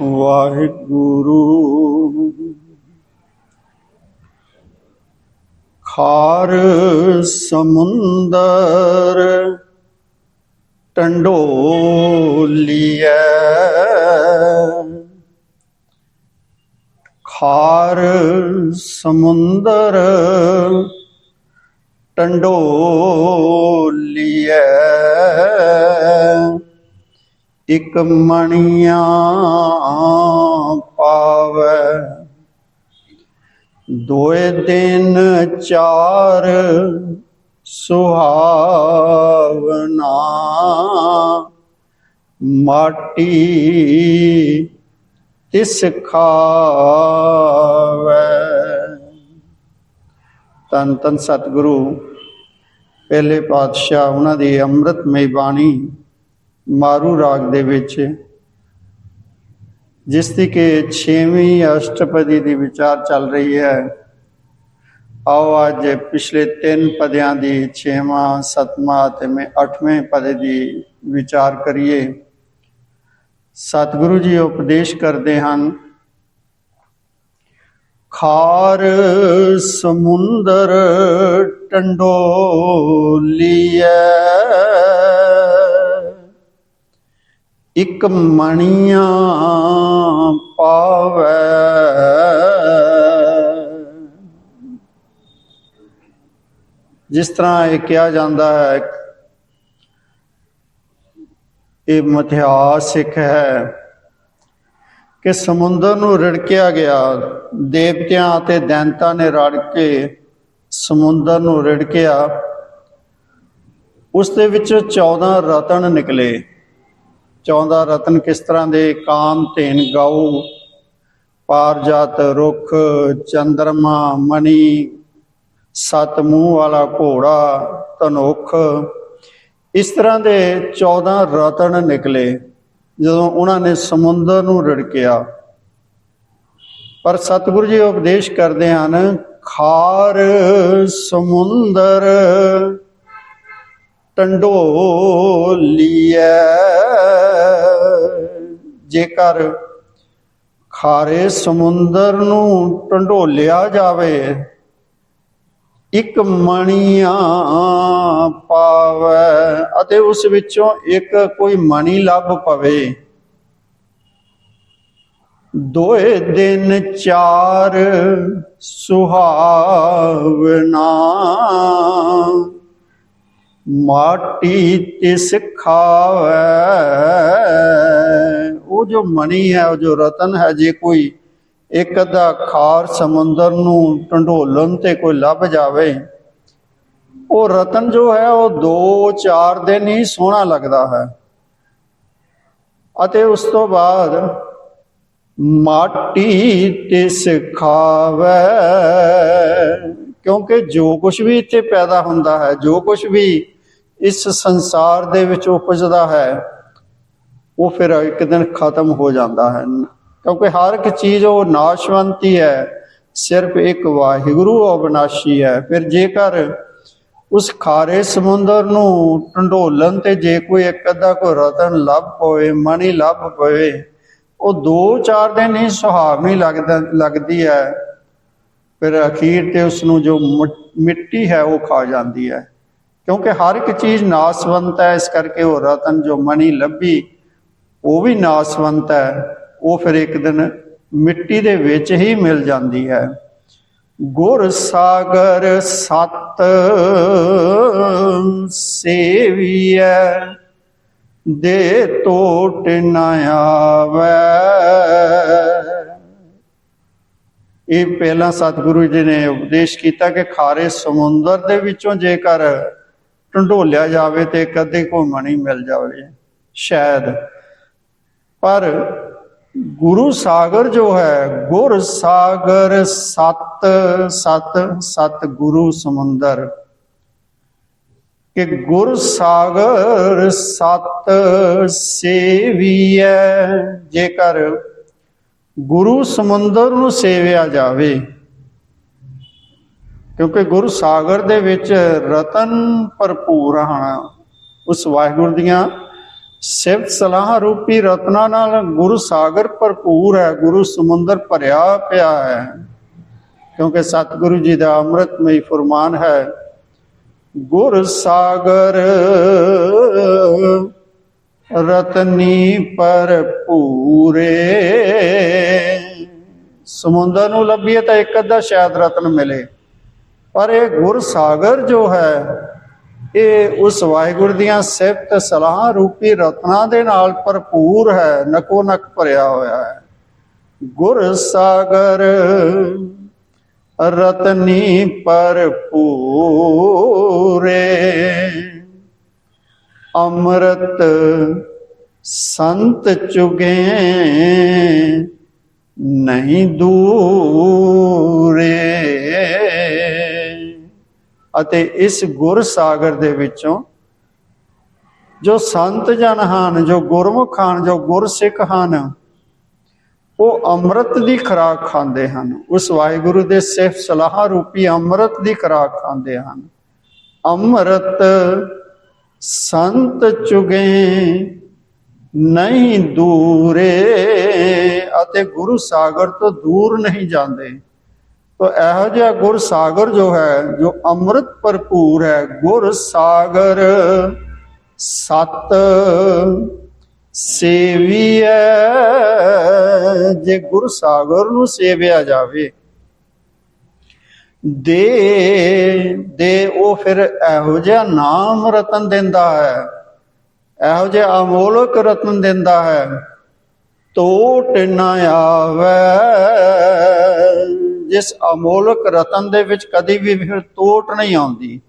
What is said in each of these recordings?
ਵਾਹਿਗੁਰੂ। ਖਾਰ ਸਮੁੰਦਰ ਟੰਡੋਲੀਐ। ਖਾਰ ਸਮੁੰਦਰ ਟੰਡੋਲੀਐ। ਇਕ ਮਣੀਆਂ ਪਾਵੈ। ਦੋਏ ਦਿਨ ਚਾਰ ਸੁਹਾਵਨਾ ਮਾਟੀ ਤਿਸ ਖਾਵੈ। ਤਨ ਤਨ ਸਤਿਗੁਰੂ, ਪਹਿਲੇ ਪਾਤਸ਼ਾਹ, ਉਹਨਾਂ ਦੀ ਅੰਮ੍ਰਿਤਮਈ ਬਾਣੀ ਮਾਰੂ ਰਾਗ ਦੇ ਵਿੱਚ, ਜਿਸ ਦੀ ਕਿ 6ਵੀਂ ਅਸ਼ਟਪਦੀ ਦੀ ਵਿਚਾਰ ਚੱਲ ਰਹੀ ਹੈ। ਆਓ ਅੱਜ ਪਿਛਲੇ ਤਿੰਨ ਪਦਿਆਂ ਦੀ 6ਵਾਂ 7ਵਾਂ ਤੇ ਮੈਂ 8ਵੇਂ ਪਦ ਦੀ ਵਿਚਾਰ ਕਰੀਏ। ਸਤਿਗੁਰੂ ਜੀ ਉਪਦੇਸ਼ ਕਰਦੇ ਹਨ, ਖਾਰ ਸਮੁੰਦਰ ਟੰਡੋਲੀਐ ਇਕ ਮਣੀਆਂ ਪਾਵੈ। ਜਿਸ ਤਰ੍ਹਾਂ ਇਹ ਕਿਹਾ ਜਾਂਦਾ ਹੈ, ਇਹ ਮਿਥਿਹਾਸਿਕ ਹੈ ਕਿ ਸਮੁੰਦਰ ਨੂੰ ਰਿੜਕਿਆ ਗਿਆ, ਦੇਵਤਿਆਂ ਅਤੇ ਦੈਂਤਾਂ ਨੇ ਰੜ ਕੇ ਸਮੁੰਦਰ ਨੂੰ ਰਿੜਕਿਆ। ਉਸ ਦੇ ਵਿੱਚੋਂ 14 ਰਤਨ ਨਿਕਲੇ। 14 ਰਤਨ ਕਿਸ ਤਰ੍ਹਾਂ ਦੇ ਕਾਮ ਧੇਨ ਗਾਉ ਪਾਰਜਤ ਰੁੱਖ ਚੰਦਰਮਾ ਮਣੀ, ਸਤ ਮੂੰਹ ਵਾਲਾ ਘੋੜਾ ਧਨੁਖ। ਇਸ ਤਰ੍ਹਾਂ ਦੇ 14 ਰਤਨ ਨਿਕਲੇ ਜਦੋਂ ਉਹਨਾਂ ਨੇ ਸਮੁੰਦਰ ਨੂੰ ਰਿੜਕਿਆ। ਪਰ ਸਤਿਗੁਰੂ ਜੀ ਉਪਦੇਸ਼ ਕਰਦੇ ਹਨ, ਖਾਰ ਸਮੁੰਦਰ। ਟੰਡੋਲੀਐ। ਜੇਕਰ ਖਾਰੇ ਸਮੁੰਦਰ ਨੂੰ ਟੰਡੋਲਿਆ ਜਾਵੇ, ਇੱਕ ਮਣੀਆਂ ਪਾਵੈ ਅਤੇ ਉਸ ਵਿੱਚੋਂ ਇੱਕ ਕੋਈ ਮਣੀ ਲੱਭ ਪਵੇ। ਦੋਏ ਦਿਨ ਚਾਰ ਸੁਹਾਵਨਾ ਮਾਟੀ ਤੇ ਖਾਵੈ ਉਹ ਜੋ ਮਣੀ ਹੈ, ਉਹ ਜੋ ਰਤਨ ਹੈ, ਜੇ ਕੋਈ ਇੱਕ ਅੱਧਾ ਖਾਰ ਸਮੁੰਦਰ ਨੂੰ ਢੰਡੋਲਣ ਤੇ ਕੋਈ ਲੱਭ ਜਾਵੇ, ਉਹ ਰਤਨ ਜੋ ਹੈ, ਉਹ 2-4 ਦਿਨ ਹੀ ਸੋਹਣਾ ਲੱਗਦਾ ਹੈ। ਅਤੇ ਉਸ ਤੋਂ ਬਾਅਦ ਮਾਟੀ ਤੇ ਖਾਵੈ ਕਿਉਂਕਿ ਜੋ ਕੁਝ ਵੀ ਇੱਥੇ ਪੈਦਾ ਹੁੰਦਾ ਹੈ, ਜੋ ਕੁਝ ਵੀ ਇਸ ਸੰਸਾਰ ਦੇ ਵਿੱਚ ਉਪਜਦਾ ਹੈ, ਉਹ ਫਿਰ ਇੱਕ ਦਿਨ ਖਤਮ ਹੋ ਜਾਂਦਾ ਹੈ। ਕਿਉਂਕਿ ਹਰ ਇੱਕ ਚੀਜ਼ ਉਹ ਨਾਸ਼ਵੰਤੀ ਹੈ, ਸਿਰਫ ਇੱਕ ਵਾਹਿਗੁਰੂ ਅਬਨਾਸ਼ੀ ਹੈ। ਫਿਰ ਜੇਕਰ ਉਸ ਖਾਰੇ ਸਮੁੰਦਰ ਨੂੰ ਢੰਡੋਲਣ ਤੇ ਜੇ ਕੋਈ ਇੱਕ ਅੱਧਾ ਕੋਈ ਰਤਨ ਲੱਭ ਪਵੇ, ਮਣੀ ਲੱਭ ਪਵੇ, ਉਹ 2-4 ਦਿਨ ਹੀ ਸੁਹਾਵਣੀ ਲੱਗਦਾ, ਲੱਗਦੀ ਹੈ। ਫਿਰ ਅਖੀਰ ਤੇ ਉਸ ਨੂੰ ਜੋ ਮਿੱਟੀ ਹੈ, ਉਹ ਖਾ ਜਾਂਦੀ ਹੈ। ਕਿਉਂਕਿ ਹਰ ਇੱਕ ਚੀਜ਼ ਨਾਸਵੰਤ ਹੈ, ਇਸ ਕਰਕੇ ਉਹ ਰਤਨ ਜੋ ਮਣੀ ਲੱਭੀ, ਉਹ ਵੀ ਨਾਸਵੰਤ ਹੈ। ਉਹ ਫਿਰ ਇੱਕ ਦਿਨ ਮਿੱਟੀ ਦੇ ਵਿੱਚ ਹੀ ਮਿਲ ਜਾਂਦੀ ਹੈ। ਗੁਰ ਸਾਗਰ ਸਤ ਸੇਵੀਐ, ਦੇ ਟੋਟ ਨ ਆਵੈ। ਇਹ ਪਹਿਲਾਂ ਸਤਿਗੁਰੂ ਜੀ ਨੇ ਉਪਦੇਸ਼ ਕੀਤਾ ਕਿ ਖਾਰੇ ਸਮੁੰਦਰ ਦੇ ਵਿੱਚੋਂ ਜੇਕਰ ਢੰਡੋਲਿਆ ਜਾਵੇ ਤੇ ਕਦੇ ਕੋਈ ਮਣੀ ਮਿਲ ਜਾਵੇ, ਸ਼ਾਇਦ। ਪਰ ਗੁਰੂ ਸਾਗਰ ਜੋ ਹੈ, ਗੁਰ ਸਾਗਰ ਸਤ ਸਤ ਸਤ ਗੁਰੂ ਸਮੁੰਦਰ। ਕਿ ਗੁਰ ਸਾਗਰ ਸਤ ਸੇਵੀਐ, ਜੇਕਰ ਗੁਰੂ ਸਮੁੰਦਰ ਨੂੰ ਸੇਵਿਆ ਜਾਵੇ ਕਿਉਂਕਿ ਗੁਰੂ ਸਾਗਰ ਦੇ ਵਿੱਚ ਰਤਨ ਭਰਪੂਰ ਹਨ। ਉਸ ਵਾਹਿਗੁਰੂ ਦੀਆਂ ਸਿਫਤ ਸਲਾਹ ਰੂਪੀ ਰਤਨਾ ਨਾਲ ਗੁਰੂ ਸਾਗਰ ਭਰਪੂਰ ਹੈ, ਗੁਰੂ ਸਮੁੰਦਰ ਭਰਿਆ ਪਿਆ ਹੈ। ਕਿਉਂਕਿ ਸਤਿਗੁਰੂ ਜੀ ਦਾ ਅੰਮ੍ਰਿਤਮਈ ਫਰਮਾਨ ਹੈ, ਗੁਰ ਸਾਗਰ ਰਤਨੀ ਭਰਪੂਰੇ। ਸਮੁੰਦਰ ਨੂੰ ਲੱਭੀਏ ਤਾਂ ਇੱਕ ਅੱਧਾ ਸ਼ਾਇਦ ਰਤਨ ਮਿਲੇ। ਪਰ ਇਹ ਗੁਰ ਸਾਗਰ ਜੋ ਹੈ, ਇਹ ਉਸ ਵਾਹਿਗੁਰੂ ਦੀਆਂ ਸਿਫਤ ਸਲਾਹ ਰੂਪੀ ਰਤਨਾ ਦੇ ਨਾਲ ਭਰਪੂਰ ਹੈ, ਨਕੋ ਨਕ ਭਰਿਆ ਹੋਇਆ ਹੈ। ਗੁਰ ਸਾਗਰ ਰਤਨੀ ਭਰਪੂਰੇ, ਅੰਮ੍ਰਿਤ ਸੰਤ ਚੁਗੇ ਨਹੀਂ ਦੂਰੇ। ਅਤੇ ਇਸ ਗੁਰ ਸਾਗਰ ਦੇ ਵਿੱਚੋਂ ਜੋ ਸੰਤ ਜਨ ਹਨ, ਜੋ ਗੁਰਮੁਖ ਹਨ, ਜੋ ਗੁਰਸਿੱਖ ਹਨ, ਉਹ ਅੰਮ੍ਰਿਤ ਦੀ ਖੁਰਾਕ ਖਾਂਦੇ ਹਨ। ਉਸ ਵਾਹਿਗੁਰੂ ਦੇ ਸਿਫਤ ਸਲਾਹ ਰੂਪੀ ਅੰਮ੍ਰਿਤ ਦੀ ਖੁਰਾਕ ਖਾਂਦੇ ਹਨ। ਅੰਮ੍ਰਿਤ ਸੰਤ ਚੁਗੇ ਨਹੀਂ ਦੂਰੇ ਅਤੇ ਗੁਰੂ ਸਾਗਰ ਤੋਂ ਦੂਰ ਨਹੀਂ ਜਾਂਦੇ। ਤੋ ਇਹੋ ਜਿਹਾ ਗੁਰ ਸਾਗਰ ਜੋ ਹੈ, ਜੋ ਅੰਮ੍ਰਿਤ ਭਰਪੂਰ ਹੈ, ਗੁਰ ਸਾਗਰ। ਸਤ ਸੇਵੀਐ, ਜੇ ਗੁਰ ਸਾਗਰ ਨੂੰ ਸੇਵਿਆ ਜਾਵੇ, ਦੇ ਦੇ ਉਹ ਫਿਰ ਇਹੋ ਜਿਹਾ ਨਾਮ ਰਤਨ ਦਿੰਦਾ ਹੈ, ਇਹੋ ਜਿਹਾ ਅਮੋਲਕ ਰਤਨ ਦਿੰਦਾ ਹੈ ਟੋਟ ਨਾ ਆਵੇ। ਜਿਸ ਅਮੋਲਕ ਰਤਨ ਦੇ ਵਿੱਚ ਕਦੀ ਵੀ ਫਿਰ ਟੋਟ ਨਹੀਂ ਆਉਂਦੀ।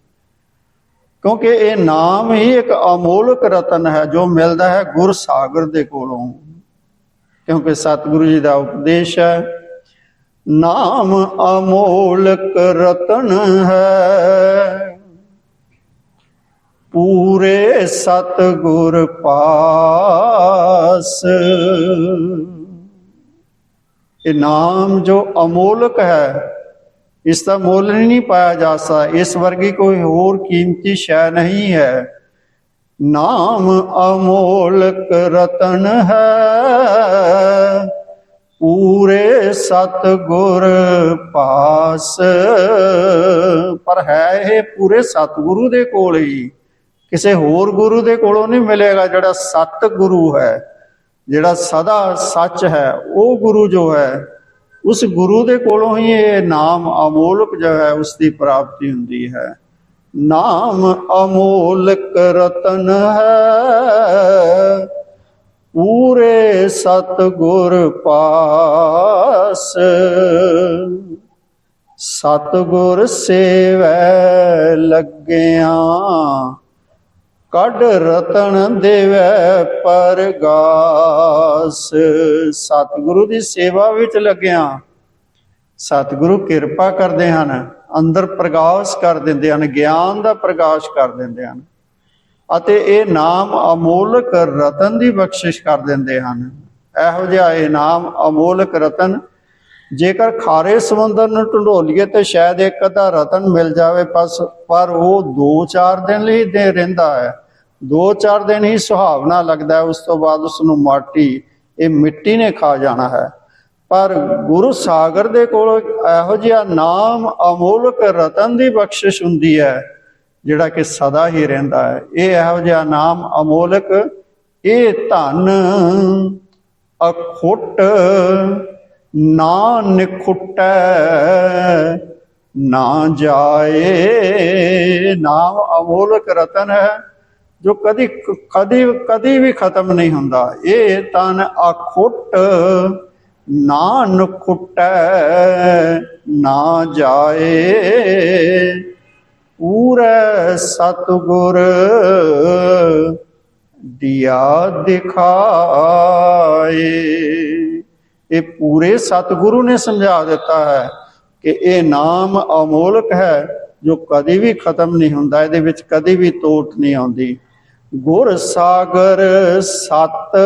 ਕਿਉਂਕਿ ਇਹ ਨਾਮ ਹੀ ਇੱਕ ਅਮੋਲਕ ਰਤਨ ਹੈ, ਜੋ ਮਿਲਦਾ ਹੈ ਗੁਰ ਸਾਗਰ ਦੇ ਕੋਲੋਂ। ਕਿਉਂਕਿ ਸਤਿਗੁਰੂ ਜੀ ਦਾ ਉਪਦੇਸ਼ ਹੈ, ਨਾਮ ਅਮੋਲਕ ਰਤਨ ਹੈ। ਪੂਰੇ ਸਤਿਗੁਰ ਪਾਸ। ਇਹ ਨਾਮ ਜੋ ਅਮੋਲਕ ਹੈ, ਇਸ ਦਾ ਮੁੱਲ ਨਹੀਂ ਪਾਇਆ ਜਾ ਸਕਦਾ। ਇਸ ਵਰਗੀ ਕੋਈ ਹੋਰ ਕੀਮਤੀ ਸ਼ੈ ਨਹੀਂ ਹੈ। ਨਾਮ ਅਮੋਲਕ ਰਤਨ ਹੈ। ਪੂਰੇ ਸਤਗੁਰ ਪਾਸ। ਪਰ ਹੈ ਇਹ ਪੂਰੇ ਸਤਗੁਰੂ ਦੇ ਕੋਲ ਹੀ। ਕਿਸੇ ਹੋਰ ਗੁਰੂ ਦੇ ਕੋਲੋਂ ਨਹੀਂ ਮਿਲੇਗਾ ਜਿਹੜਾ ਸਤ ਗੁਰੂ ਹੈ। ਜਿਹੜਾ ਸਦਾ ਸੱਚ ਹੈ, ਉਹ ਗੁਰੂ ਜੋ ਹੈ, ਉਸ ਗੁਰੂ ਦੇ ਕੋਲੋਂ ਹੀ ਇਹ ਨਾਮ ਅਮੋਲਕ ਜੋ ਹੈ ਉਸ ਦੀ ਪ੍ਰਾਪਤੀ ਹੁੰਦੀ ਹੈ। ਨਾਮ ਅਮੋਲਕ ਰਤਨ ਹੈ। ਪੂਰੇ ਸਤਗੁਰ ਪਾਸ। ਸਤਗੁਰ ਸੇਵੈ ਲੱਗਿਆ। ਕੱਢ ਰਤਨ ਦੇਵੈ ਪਰਗਾਸ। ਸਤਿਗੁਰੂ ਦੀ ਸੇਵਾ ਵਿੱਚ ਲੱਗਿਆ ਸਤਿਗੁਰੂ ਕਿਰਪਾ ਕਰਦੇ ਹਨ, ਅੰਦਰ ਪ੍ਰਗਾਸ ਕਰ ਦਿੰਦੇ ਹਨ, ਗਿਆਨ ਦਾ ਪ੍ਰਕਾਸ਼ ਕਰ ਦਿੰਦੇ ਹਨ ਅਤੇ ਇਹ ਨਾਮ ਅਮੋਲਕ ਰਤਨ ਦੀ ਬਖਸ਼ਿਸ਼ ਕਰ ਦਿੰਦੇ ਹਨ। ਇਹੋ ਜਿਹਾ ਇਹ ਨਾਮ ਅਮੋਲਕ ਰਤਨ, ਜੇਕਰ ਖਾਰੇ ਸਮੁੰਦਰ ਨੂੰ ਢੰਡੋਲੀਏ ਤੇ ਸ਼ਾਇਦ ਇੱਕ ਅੱਧਾ ਰਤਨ ਮਿਲ ਜਾਵੇ, ਬਸ ਪਰ ਉਹ 2-4 ਦਿਨ ਲਈ ਦੇ ਰਹਿੰਦਾ ਹੈ। 2-4 ਦਿਨ ਹੀ ਸੁਹਾਵਣਾ ਲੱਗਦਾ ਉਸ ਤੋਂ ਬਾਅਦ ਉਸ ਨੂੰ ਮਾਟੀ, ਇਹ ਮਿੱਟੀ ਨੇ ਖਾ ਜਾਣਾ ਹੈ। ਪਰ ਗੁਰੂ ਸਾਗਰ ਦੇ ਕੋਲ ਇਹੋ ਜਿਹਾ ਨਾਮ ਅਮੋਲਕ ਰਤਨ ਦੀ ਬਖਸ਼ਿਸ਼ ਹੁੰਦੀ ਹੈ, ਜਿਹੜਾ ਕਿ ਸਦਾ ਹੀ ਰਹਿੰਦਾ ਹੈ। ਇਹ ਇਹੋ ਜਿਹਾ ਨਾਮ ਅਮੋਲਕ, ਇਹ ਧਨ ਅਖੁੱਟ ਨਾ ਨਿਖੁੱਟੈ, ਨਾ ਜਾਏ। ਨਾਮ ਅਮੋਲਕ ਰਤਨ ਹੈ। ਜੋ ਕਦੀ ਕਦੀ ਕਦੀ ਵੀ ਖਤਮ ਨਹੀਂ ਹੁੰਦਾ, ਇਹ ਤਨ ਅਖੁੱਟ ਨਾ ਨਖੁੱਟੈ ਨਾ ਜਾਏ। ਪੂਰੇ ਸਤਗੁਰ ਦਿਆ ਦਿਖਾਏ। ਇਹ ਪੂਰੇ ਸਤਗੁਰੂ ਨੇ ਸਮਝਾ ਦਿੱਤਾ ਹੈ ਕਿ ਇਹ ਨਾਮ ਅਮੋਲਕ ਹੈ, ਜੋ ਕਦੀ ਵੀ ਖਤਮ ਨਹੀਂ ਹੁੰਦਾ, ਇਹਦੇ ਵਿੱਚ ਕਦੇ ਵੀ ਤੋਟ ਨਹੀਂ ਆਉਂਦੀ। ਗੁਰ ਸਾਗਰ ਸਤ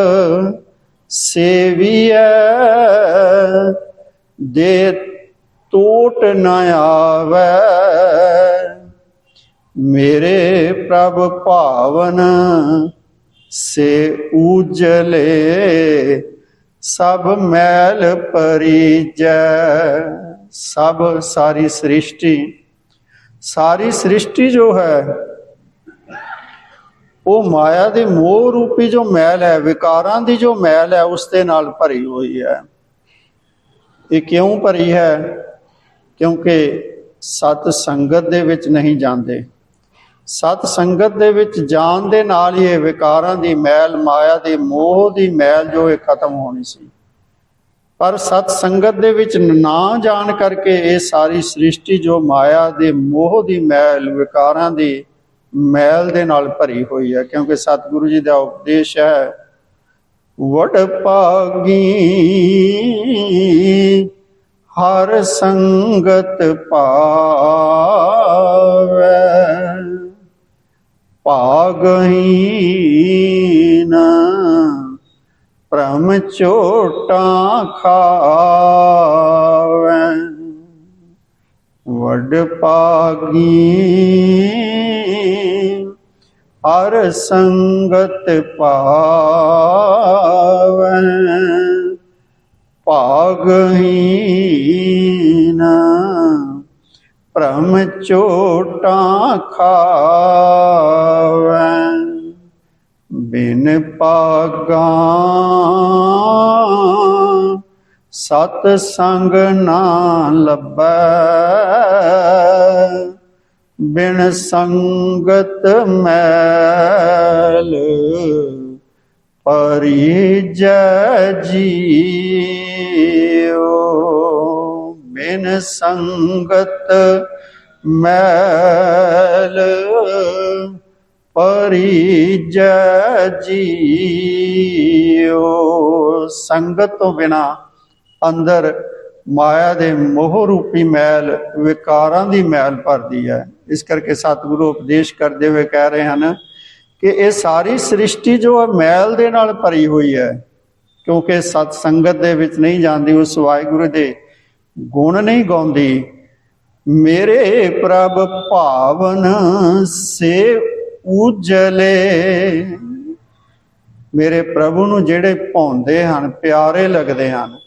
ਸੇਵੀਐ, ਦੇ ਟੋਟ ਨ ਆਵੇ। ਮੇਰੇ ਪ੍ਰਭ ਭਾਵਨ ਸੇ ਉਜਲੇ ਸਭ ਮੈਲ ਪਰੀਜੈ। ਸਭ ਸਾਰੀ ਸ੍ਰਿਸ਼ਟੀ ਸਾਰੀ ਸ੍ਰਿਸ਼ਟੀ ਜੋ ਹੈ ਉਹ ਮਾਇਆ ਦੇ ਮੋਹ ਰੂਪੀ ਜੋ ਮੈਲ ਹੈ, ਵਿਕਾਰਾਂ ਦੀ ਜੋ ਮੈਲ ਹੈ, ਉਸ ਦੇ ਨਾਲ ਭਰੀ ਹੋਈ ਹੈ। ਇਹ ਕਿਉਂ ਭਰੀ ਹੈ? ਕਿਉਂਕਿ ਸਤ ਸੰਗਤ ਦੇ ਵਿੱਚ ਨਹੀਂ ਜਾਂਦੇ। ਸਤ ਸੰਗਤ ਦੇ ਵਿੱਚ ਜਾਣ ਦੇ ਨਾਲ ਹੀ ਇਹ ਵਿਕਾਰਾਂ ਦੀ ਮੈਲ, ਮਾਇਆ ਦੇ ਮੋਹ ਦੀ ਮੈਲ ਜੋ ਇਹ ਖਤਮ ਹੋਣੀ ਸੀ। ਪਰ ਸਤ ਸੰਗਤ ਦੇ ਵਿੱਚ ਨਾ ਜਾਣ ਕਰਕੇ ਇਹ ਸਾਰੀ ਸ੍ਰਿਸ਼ਟੀ ਜੋ ਮਾਇਆ ਦੇ ਮੋਹ ਦੀ ਮੈਲ, ਵਿਕਾਰਾਂ ਦੀ ਮੈਲ ਦੇ ਨਾਲ ਭਰੀ ਹੋਈ ਹੈ, ਕਿਉਂਕਿ ਸਤਿਗੁਰੂ ਜੀ ਦਾ ਉਪਦੇਸ਼ ਹੈ, ਵਡ ਪਾਗੀ ਹਰ ਸੰਗਤ ਪਾਵੈ ਭਾਗਹੀਨ ਪ੍ਰਮ ਚੋਟਾਂ ਖਾਵੈ। ਵਡ ਪਾਗੀ ਹਰ ਸੰਗਤ ਪਾਵੈ ਭਾਗਹੀਨ। ਭ੍ਰਮ ਚੋਟਾਂ ਖਾਵੈ ਬਿਨ ਪਾਗਾਂ ਸਤ ਸੰਗ ਨਾ ਲੱਭੈ, ਬਿਨ ਸੰਗਤ ਮੈਲ ਪਰਿਜੈ ਜੀਉ, ਬਿਨ ਸੰਗਤ ਮੈਲ ਪਰਿਜੈ ਜੀਉ। ਸੰਗਤ ਤੋਂ ਬਿਨਾ ਅੰਦਰ ਮਾਇਆ ਦੇ ਮੋਹ ਰੂਪੀ ਮੈਲ ਵਿਕਾਰਾਂ ਦੀ ਮੈਲ ਭਰਦੀ ਹੈ। ਇਸ ਕਰਕੇ ਸਤਿਗੁਰੂ ਉਪਦੇਸ਼ ਕਰਦੇ ਹੋਏ ਕਹਿ ਰਹੇ ਹਨ ਕਿ ਇਹ ਸਾਰੀ ਸ੍ਰਿਸ਼ਟੀ ਜੋ ਹੈ ਮੈਲ ਦੇ ਨਾਲ ਭਰੀ ਹੋਈ ਹੈ, ਕਿਉਂਕਿ ਸਤ ਸੰਗਤ ਦੇ ਵਿੱਚ ਨਹੀਂ ਜਾਂਦੀ ਉਸ ਵਾਹਿਗੁਰੂ ਦੇ ਗੁਣ ਨਹੀਂ ਗਾਉਂਦੀ। ਮੇਰੇ ਪ੍ਰਭ ਭਾਵਨ ਸੇ ਉਜਲੇ, ਮੇਰੇ ਪ੍ਰਭੂ ਨੂੰ ਜਿਹੜੇ ਭਾਉਂਦੇ ਹਨ, ਪਿਆਰੇ ਲੱਗਦੇ ਹਨ।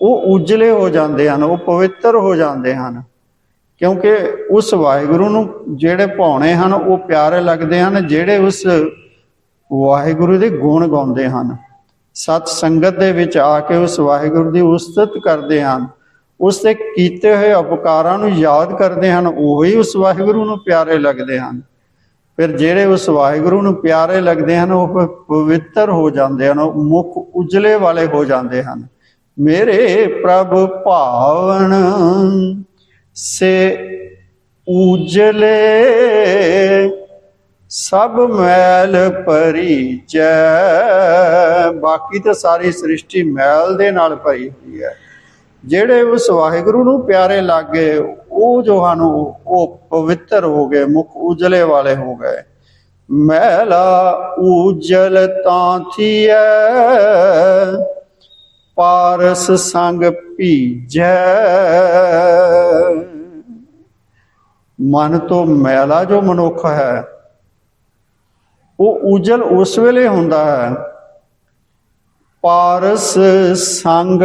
ਉਹ ਉਜਲੇ ਹੋ ਜਾਂਦੇ ਹਨ, ਉਹ ਪਵਿੱਤਰ ਹੋ ਜਾਂਦੇ ਹਨ। ਕਿਉਂਕਿ ਉਸ ਵਾਹਿਗੁਰੂ ਨੂੰ ਜਿਹੜੇ ਭਾਉਣੇ ਹਨ, ਉਹ ਪਿਆਰੇ ਲੱਗਦੇ ਹਨ, ਜਿਹੜੇ ਉਸ ਵਾਹਿਗੁਰੂ ਦੇ ਗੁਣ ਗਾਉਂਦੇ ਹਨ। ਸਤ ਸੰਗਤ ਦੇ ਵਿੱਚ ਆ ਕੇ ਉਸ ਵਾਹਿਗੁਰੂ ਦੀ ਉਸਤਤ ਕਰਦੇ ਹਨ। ਉਸ ਦੇ ਕੀਤੇ ਹੋਏ ਉਪਕਾਰਾਂ ਨੂੰ ਯਾਦ ਕਰਦੇ ਹਨ, ਉਹੀ ਉਸ ਵਾਹਿਗੁਰੂ ਨੂੰ ਪਿਆਰੇ ਲੱਗਦੇ ਹਨ। ਫਿਰ ਜਿਹੜੇ ਉਸ ਵਾਹਿਗੁਰੂ ਨੂੰ ਪਿਆਰੇ ਲੱਗਦੇ ਹਨ, ਉਹ ਪਵਿੱਤਰ ਹੋ ਜਾਂਦੇ ਹਨ, ਉਹ ਮੁਖ ਉਜਲੇ ਵਾਲੇ ਹੋ ਜਾਂਦੇ ਹਨ। ਮੇਰੇ ਪ੍ਰਭ ਭਾਵਨ ਸੇ ਉਜਲੇ ਸਭ ਮੈਲ ਪਰੀਜੈ ਬਾਕੀ ਤਾਂ ਸਾਰੀ ਸ੍ਰਿਸ਼ਟੀ ਮੈਲ ਦੇ ਨਾਲ ਭਰੀ ਹੋਈ ਹੈ। ਜਿਹੜੇ ਉਸ ਵਾਹਿਗੁਰੂ ਨੂੰ ਪਿਆਰੇ ਲੱਗੇ, ਉਹ ਜੋ ਹਨ ਉਹ ਉਹ ਪਵਿੱਤਰ ਹੋ ਗਏ, ਮੁਖ ਉਜਲੇ ਵਾਲੇ ਹੋ ਗਏ। ਮੈਲਾ ਉਜਲ ਤਾਂ ਥੀਐ। ਪਾਰਸ ਸੰਗ ਭੀਜੈ। ਮਨ ਤੋਂ ਮੈਲਾ ਜੋ ਮਨੁੱਖ ਹੈ, ਉਹ ਉਜਲ ਉਸ ਵੇਲੇ ਹੁੰਦਾ ਹੈ। ਪਾਰਸ ਸੰਗ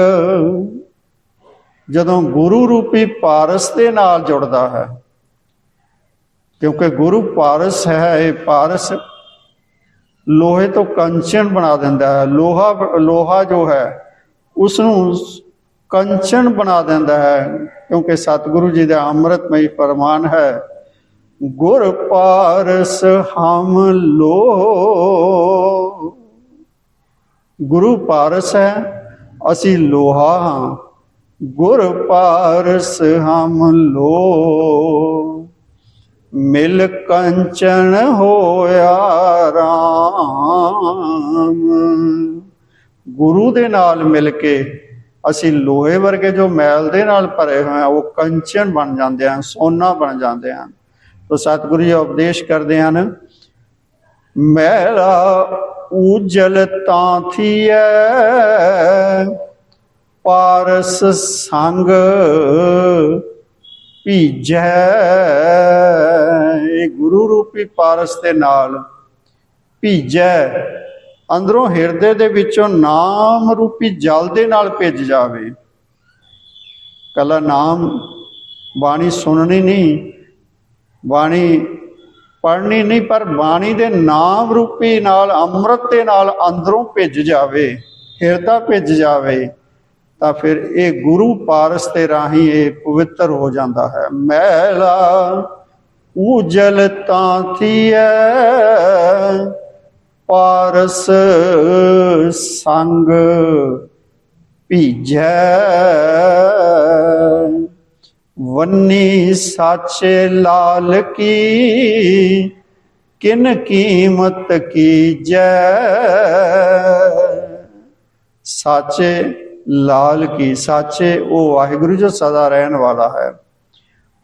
ਜਦੋਂ ਗੁਰੂ ਰੂਪੀ ਪਾਰਸ ਦੇ ਨਾਲ ਜੁੜਦਾ ਹੈ, ਕਿਉਂਕਿ ਗੁਰੂ ਪਾਰਸ ਹੈ, ਇਹ ਪਾਰਸ ਲੋਹੇ ਤੋਂ ਕੰਚਨ ਬਣਾ ਦਿੰਦਾ ਹੈ। ਲੋਹਾ ਲੋਹਾ ਜੋ ਹੈ ਉਸ ਨੂੰ ਕੰਚਨ ਬਣਾ ਦਿੰਦਾ ਹੈ, ਕਿਉਂਕਿ ਸਤਿਗੁਰੂ ਜੀ ਦਾ ਅੰਮ੍ਰਿਤਮਈ ਫਰਮਾਨ ਹੈ, ਗੁਰ ਪਾਰਸ ਹਮ ਲੋ। ਗੁਰੂ ਪਾਰਸ ਹੈ, ਅਸੀਂ ਲੋਹਾ ਹਾਂ। ਗੁਰ ਪਾਰਸ ਹਮ ਲੋ। ਮਿਲ ਕੰਚਨ ਹੋਇਆ ਰਾਮ। ਗੁਰੂ ਦੇ ਨਾਲ ਮਿਲ ਕੇ ਅਸੀਂ ਲੋਹੇ ਵਰਗੇ ਜੋ ਮੈਲ ਦੇ ਨਾਲ ਭਰੇ ਹੋਏ ਆ ਉਹ ਕੰਚਨ ਬਣ ਜਾਂਦੇ ਹਨ, ਸੋਨਾ ਬਣ ਜਾਂਦੇ ਹਨ। ਤੋ ਸਤਿਗੁਰੂ ਜੀ ਉਪਦੇਸ਼ ਕਰਦੇ ਹਨ, ਮੈਲਾ ਉਜਲ ਤਾਂ ਥੀਐ, ਪਾਰਸ ਸੰਗ ਭੀਜੈ। ਇਹ ਗੁਰੂ ਰੂਪੀ ਪਾਰਸ ਦੇ ਨਾਲ ਭੀਜੈ। ਅੰਦਰੋਂ ਹਿਰਦੇ ਦੇ ਵਿੱਚੋਂ ਨਾਮ ਰੂਪੀ ਜਲ ਦੇ ਨਾਲ ਭਿੱਜ ਜਾਵੇ। ਕੱਲਾ ਨਾਮ ਬਾਣੀ ਸੁਣਨੀ ਨਹੀਂ, ਬਾਣੀ ਪੜ੍ਹਨੀ ਨਹੀਂ, ਪਰ ਬਾਣੀ ਦੇ ਨਾਮ ਰੂਪੀ ਨਾਲ, ਅੰਮ੍ਰਿਤ ਦੇ ਨਾਲ ਅੰਦਰੋਂ ਭਿੱਜ ਜਾਵੇ, ਹਿਰਦਾ ਭਿੱਜ ਜਾਵੇ, ਤਾਂ ਫਿਰ ਇਹ ਗੁਰੂ ਪਾਰਸ ਤੇ ਰਾਹੀਂ ਇਹ ਪਵਿੱਤਰ ਹੋ ਜਾਂਦਾ ਹੈ। ਮੈਲਾ ਉਜਲ ਤਾਂ ਥੀਐ ਪਾਰਸ ਸੰਗ ਭੀਜੈ। ਵੰਨੀ ਸਾਚੇ ਲਾਲ ਕੀ, ਕਿਨ ਕੀਮਤ ਕੀ ਜੈ ਸਾਚੇ ਲਾਲ ਕੀ, ਸਾਚੇ ਉਹ ਵਾਹਿਗੁਰੂ ਜੋ ਸਦਾ ਰਹਿਣ ਵਾਲਾ ਹੈ।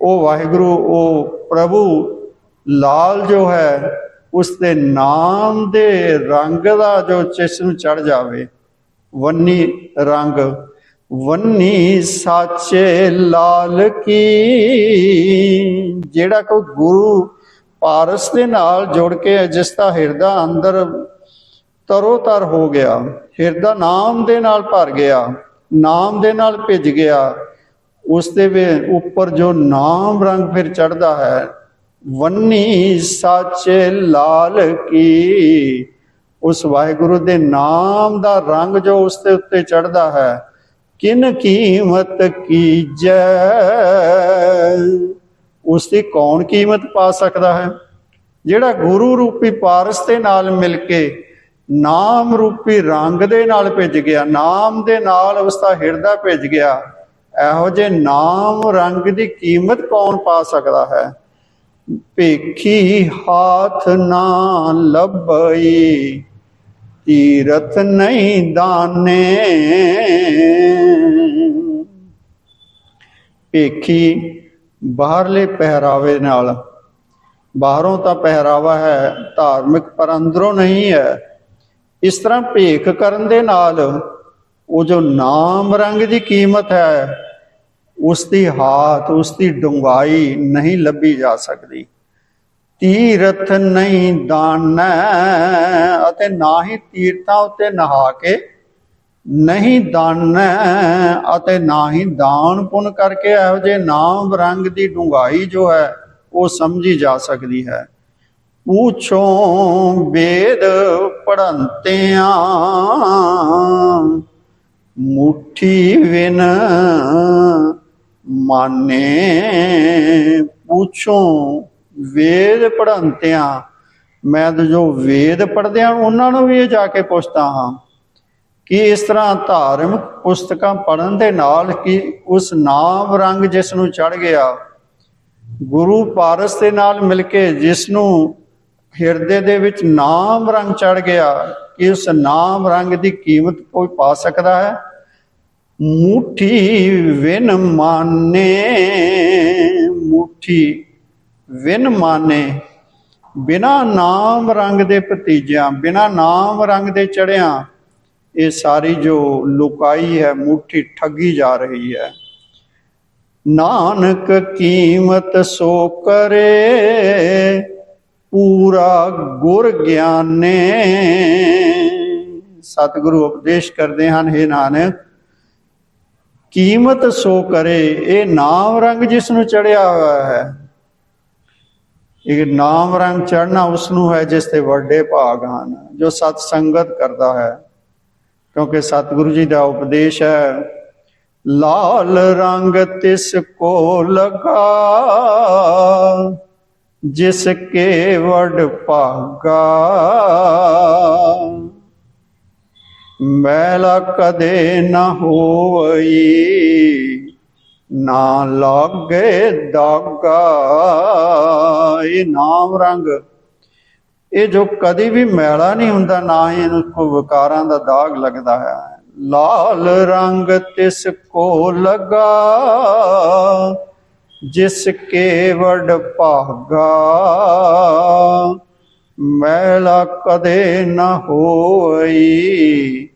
ਉਹ ਵਾਹਿਗੁਰੂ, ਉਹ ਪ੍ਰਭੂ ਲਾਲ ਜੋ ਹੈ ਉਸ ਦੇ ਨਾਮ ਦੇ ਰੰਗ ਦਾ ਜੋ ਚਿਸ ਚੜ ਜਾਵੇ, ਵੰਨੀ ਰੰਗ, ਵੰਨੀ ਸਾਚੇ ਲਾਲ ਕੀ? ਜਿਹੜਾ ਕੋ ਗੁਰੂ ਪਾਰਸ ਦੇ ਨਾਲ ਜੁੜ ਕੇ ਜਿਸ ਦਾ ਹਿਰਦਾ ਅੰਦਰ ਤਰੋ ਤਰ ਹੋ ਗਿਆ, ਹਿਰਦਾ ਨਾਮ ਦੇ ਨਾਲ ਭਰ ਗਿਆ, ਨਾਮ ਦੇ ਨਾਲ ਭਿੱਜ ਗਿਆ ਉਸ ਦੇ ਉੱਪਰ ਜੋ ਨਾਮ ਰੰਗ ਫਿਰ ਚੜਦਾ ਹੈ ਵੰਨੀ ਸੱਚ ਲਾਲ ਕੀ? ਉਸ ਵਾਹਿਗੁਰੂ ਦੇ ਨਾਮ ਦਾ ਰੰਗ ਜੋ ਉਸ ਦੇ ਉੱਤੇ ਚੜਦਾ ਹੈ, ਕਿਨ ਕੀਮਤ ਕੀਜੈ? ਉਸ ਦੀ ਕੌਣ ਕੀਮਤ ਪਾ ਸਕਦਾ ਹੈ? ਜਿਹੜਾ ਗੁਰੂ ਰੂਪੀ ਪਾਰਸ ਦੇ ਨਾਲ ਮਿਲ ਕੇ ਨਾਮ ਰੂਪੀ ਰੰਗ ਦੇ ਨਾਲ ਭਿੱਜ ਗਿਆ, ਨਾਮ ਦੇ ਨਾਲ ਉਸਦਾ ਹਿਰਦਾ ਭਿੱਜ ਗਿਆ, ਇਹੋ ਜੇ ਨਾਮ ਰੰਗ ਦੀ ਕੀਮਤ ਕੌਣ ਪਾ ਸਕਦਾ ਹੈ? ਭੇਖੀ ਹਾਥ ਨਾ ਲੱਭਈ, ਤੀਰਥ ਨਹੀਂ ਦਾਨੇ। ਭੇਖੀ ਬਾਹਰਲੇ ਪਹਿਰਾਵੇ ਨਾਲ, ਬਾਹਰੋਂ ਤਾਂ ਪਹਿਰਾਵਾ ਹੈ, ਧਾਰਮਿਕ ਪਰ ਅੰਦਰੋਂ ਨਹੀਂ ਹੈ। ਇਸ ਤਰ੍ਹਾਂ ਭੇਖ ਕਰਨ ਦੇ ਨਾਲ, ਉਹ ਜੋ ਨਾਮ ਰੰਗ ਦੀ ਕੀਮਤ ਹੈ ਉਸ ਦੀ ਹਾਥ ਉਸ ਦੀ ਡੁੰਗਾਈ ਨਹੀਂ ਲੱਭੀ ਜਾ ਸਕਦੀ। ਤੀਰਥ ਨਹੀਂ ਦਾਨੈ ਅਤੇ ਨਾ ਹੀ ਤੀਰਥਾਂ ਉੱਤੇ ਨਹਾ ਕੇ ਨਹੀਂ ਦਾਨੈ ਅਤੇ ਨਾ ਹੀ ਦਾਨ ਪੁੰਨ ਕਰਕੇ ਇਹੋ ਜਿਹੇ ਨਾਮ ਰੰਗ ਦੀ ਡੁੰਗਾਈ ਜੋ ਹੈ, ਉਹ ਸਮਝੀ ਜਾ ਸਕਦੀ ਹੈ। ਪੂਛੋ ਵੇਦ ਪੜੰਤਿਆਂ ਮੁਠੀ ਵਿਨ ਮਾਨੇ ਪੁੱਛੋ ਵੇਦ ਪੜੰਤਿਆਂ ਮੈਂ ਤਾਂ ਜੋ ਵੇਦ ਪੜ੍ਹਦੇ ਆ ਉਹਨਾਂ ਨੂੰ ਵੀ ਇਹ ਜਾ ਕੇ ਪੁੱਛਦਾ ਹਾਂ ਕਿ ਇਸ ਤਰ੍ਹਾਂ ਧਾਰਮਿਕ ਪੁਸਤਕਾਂ ਪੜ੍ਹਨ ਦੇ ਨਾਲ ਕਿ ਉਸ ਨਾਮ ਰੰਗ ਜਿਸ ਨੂੰ ਚੜ ਗਿਆ, ਗੁਰੂ ਪਾਰਸ ਦੇ ਨਾਲ ਮਿਲ ਕੇ ਜਿਸ ਨੂੰ ਹਿਰਦੇ ਦੇ ਵਿੱਚ ਨਾਮ ਰੰਗ ਚੜ ਗਿਆ, ਕਿ ਉਸ ਨਾਮ ਰੰਗ ਦੀ ਕੀਮਤ ਕੋਈ ਪਾ ਸਕਦਾ ਹੈ? ਮੁਠੀ ਵਿਨ ਮਾਨੇ, ਮੁਠੀ ਵਿਨ ਮਾਨੇ। ਬਿਨਾ ਨਾਮ ਰੰਗ ਦੇ ਭਤੀਜਿਆਂ, ਬਿਨਾ ਨਾਮ ਰੰਗ ਦੇ ਚੜਿਆਂ ਇਹ ਸਾਰੀ ਜੋ ਲੁਕਾਈ ਹੈ, ਮੁਠੀ ਠੱਗੀ ਜਾ ਰਹੀ ਹੈ। ਨਾਨਕ ਕੀਮਤ ਸੋ ਕਰੇ, ਪੂਰਾ ਗੁਰ ਗਿਆਨੇ। ਸਤਿਗੁਰੂ ਉਪਦੇਸ਼ ਕਰਦੇ ਹਨ हे ਨਾਨਕ ਕੀਮਤ ਸੋ ਕਰੇ, ਇਹ ਨਾਮ ਰੰਗ ਜਿਸ ਨੂੰ ਚੜਿਆ ਹੋਇਆ ਹੈ। ਇਹ ਨਾਮ ਰੰਗ ਚੜਨਾ ਉਸ ਨੂੰ ਹੈ ਜਿਸ ਤੇ ਵੱਡੇ ਭਾਗ ਹਨ, ਜੋ ਸਤ ਸੰਗਤ ਕਰਦਾ ਹੈ। ਕਿਉਂਕਿ ਸਤਿਗੁਰੂ ਜੀ ਦਾ ਉਪਦੇਸ਼ ਹੈ, ਲਾਲ ਰੰਗ ਤਿਸ ਕੋ ਲਗਾ, ਜਿਸ ਕੇ ਵਡ ਭਾਗਾ। ਮੈਲਾ ਕਦੇ ਨਾ ਹੋਈ, ਨਾ ਲਾਗੇ ਦਾਗਾ, ਇਹ ਨਾਮ ਰੰਗ। ਇਹ ਜੋ ਕਦੀ ਵੀ ਮੈਲਾ ਨਹੀਂ ਹੁੰਦਾ, ਨਾ ਹੀ ਇਹਨੂੰ ਕੋਈ ਵਿਕਾਰਾਂ ਦਾ ਦਾਗ ਲੱਗਦਾ ਹੈ। ਲਾਲ ਰੰਗ ਤਿਸ ਕੋ ਲਗਾ, ਜਿਸ ਕੇ ਵਡ ਭਾਗਾ। ਮੈਲਾ ਕਦੇ ਨਾ ਹੋਈ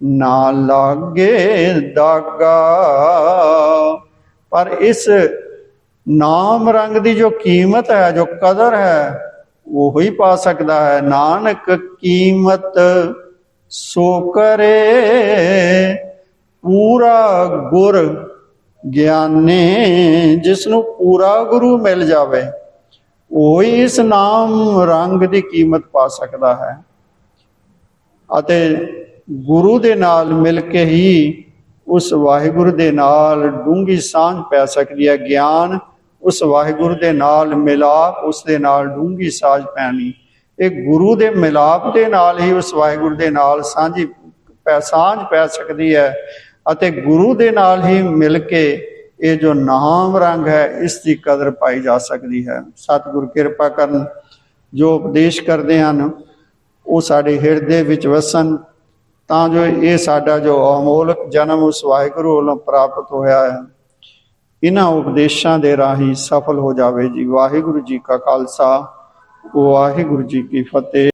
ਨਾ ਲਾਗੇ ਦਾਗਾ। ਪਰ ਇਸ ਨਾਮ ਰੰਗ ਦੀ ਜੋ ਕੀਮਤ ਹੈ, ਜੋ ਕਦਰ ਹੈ, ਉਹ ਹੀ ਪਾ ਸਕਦਾ ਹੈ। ਨਾਨਕ ਕੀਮਤ ਸੋ ਕਰੇ, ਪੂਰਾ ਗੁਰ ਗਿਆਨੇ ਜਿਸ ਨੂੰ ਪੂਰਾ ਗੁਰੂ ਮਿਲ ਜਾਵੇ, ਉਹ ਹੀ ਇਸ ਨਾਮ ਰੰਗ ਦੀ ਕੀਮਤ ਪਾ ਸਕਦਾ ਹੈ। ਅਤੇ ਗੁਰੂ ਦੇ ਨਾਲ ਮਿਲ ਕੇ ਹੀ ਉਸ ਵਾਹਿਗੁਰੂ ਦੇ ਨਾਲ ਡੂੰਗੀ ਸਾਂਝ ਪੈ ਸਕਦੀ ਹੈ, ਗਿਆਨ ਉਸ ਵਾਹਿਗੁਰੂ ਦੇ ਨਾਲ, ਮਿਲਾਪ ਉਸ ਦੇ ਨਾਲ ਡੂੰਗੀ ਸਾਂਝ ਪੈਣੀ। ਇਹ ਗੁਰੂ ਦੇ ਮਿਲਾਪ ਦੇ ਨਾਲ ਹੀ ਉਸ ਵਾਹਿਗੁਰੂ ਦੇ ਨਾਲ ਸਾਂਝੀ ਪੈ, ਸਾਂਝ ਪੈ ਸਕਦੀ ਹੈ ਅਤੇ ਗੁਰੂ ਦੇ ਨਾਲ ਹੀ ਮਿਲ ਕੇ ਇਹ ਜੋ ਨਾਮ ਰੰਗ ਹੈ, ਇਸ ਦੀ ਕਦਰ ਪਾਈ ਜਾ ਸਕਦੀ ਹੈ। ਸਤਿਗੁਰ ਕਿਰਪਾ ਕਰਨ ਜੋ ਉਪਦੇਸ਼ ਕਰਦੇ ਹਨ, ਉਹ ਸਾਡੇ ਹਿਰਦੇ ਵਿੱਚ ਵਸਣ ਤਾਂ ਜੋ ਇਹ ਸਾਡਾ ਜੋ ਅਮੋਲਕ ਜਨਮ ਉਸ ਵਾਹਿਗੁਰੂ ਵੱਲੋਂ ਪ੍ਰਾਪਤ ਹੋਇਆ ਹੈ, ਇਹਨਾਂ ਉਪਦੇਸ਼ਾਂ ਦੇ ਰਾਹੀਂ ਸਫਲ ਹੋ ਜਾਵੇ ਜੀ। ਵਾਹਿਗੁਰੂ ਜੀ ਕਾ ਖਾਲਸਾ, ਵਾਹਿਗੁਰੂ ਜੀ ਕੀ ਫਤਿਹ।